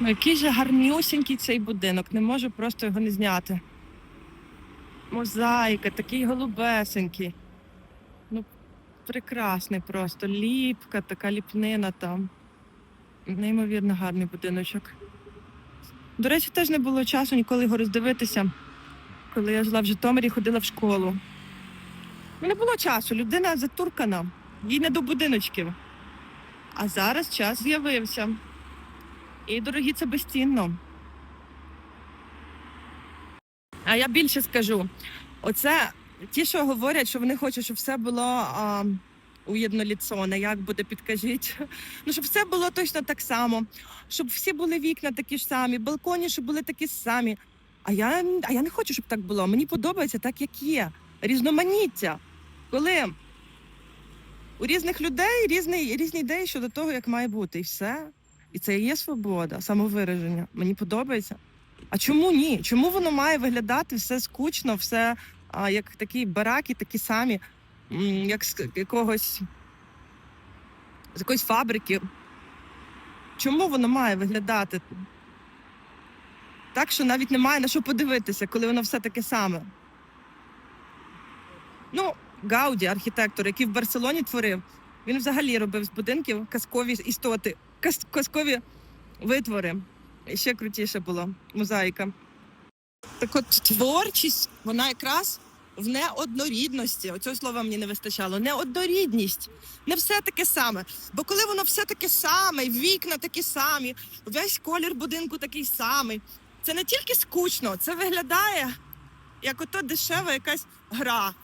Ну, який же гарнюсінький цей будинок, не можу просто його не зняти. Мозаїка, такий голубесенький. Ну, прекрасний просто. Ліпка, така ліпнина там. Неймовірно гарний будиночок. До речі, теж не було часу ніколи його роздивитися. Коли я жила в Житомирі, ходила в школу. Ну, Не було часу, людина затуркана, їй не до будиночків. А зараз час з'явився. І дорогі це безцінно. А я більше скажу: оце ті, що говорять, що вони хочуть, щоб все було а, уєдноліцоне, як буде, підкажіть. Ну, щоб все було точно так само, щоб всі були вікна такі ж самі, балконі, щоб були такі самі. А я, а я не хочу, щоб так було. Мені подобається так, як є. Різноманіття. Коли у різних людей різні, різні ідеї щодо того, як має бути, і все. І це і є свобода, самовираження. Мені подобається. А чому ні? Чому воно має виглядати все скучно, все а, як такі бараки, такі самі, як з якогось з якоїсь фабрики? Чому воно має виглядати? Так, що навіть немає на що подивитися, коли воно все таке саме. Ну, Гауді, архітектор, який в Барселоні творив, він взагалі робив з будинків казкові істоти, каз- казкові витвори. І ще крутіше було мозаїка. Так от творчість, вона якраз в неоднорідності. Оцього слова мені не вистачало. Неоднорідність. Не все таке саме. Бо коли воно все таке саме, вікна такі самі, весь колір будинку такий самий. Це не тільки скучно, це виглядає як ото дешева якась гра.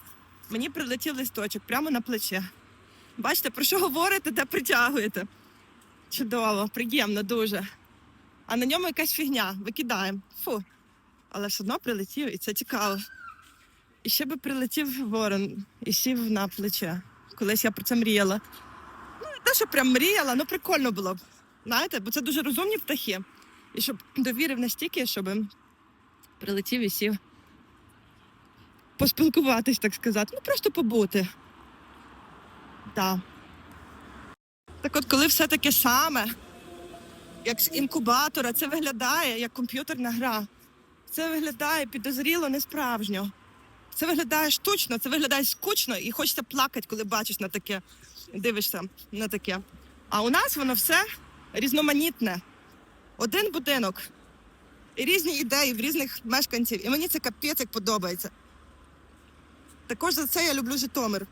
Мені прилетів листочок прямо на плече. Бачите, про що говорите, те притягуєте. Чудово, приємно дуже. А на ньому якась фігня, викидаємо. Фу. Але все одно прилетів, і це цікаво. І ще би прилетів ворон і сів на плече. Колись я про це мріяла. Ну, не те, що прям мріяла, ну прикольно було б. Знаєте, бо це дуже розумні птахи. І щоб довірив настільки, щоб прилетів і сів поспілкуватись, так сказати. Ну, просто побути. Так. Так от, коли все таке саме, як з інкубатора, це виглядає як комп'ютерна гра. Це виглядає підозріло несправжньо. Це виглядає штучно, це виглядає скучно і хочеться плакати, коли бачиш на таке, дивишся на таке. А у нас воно все різноманітне. Один будинок і різні ідеї в різних мешканців. І мені це капець як подобається. Також за це я люблю Житомир.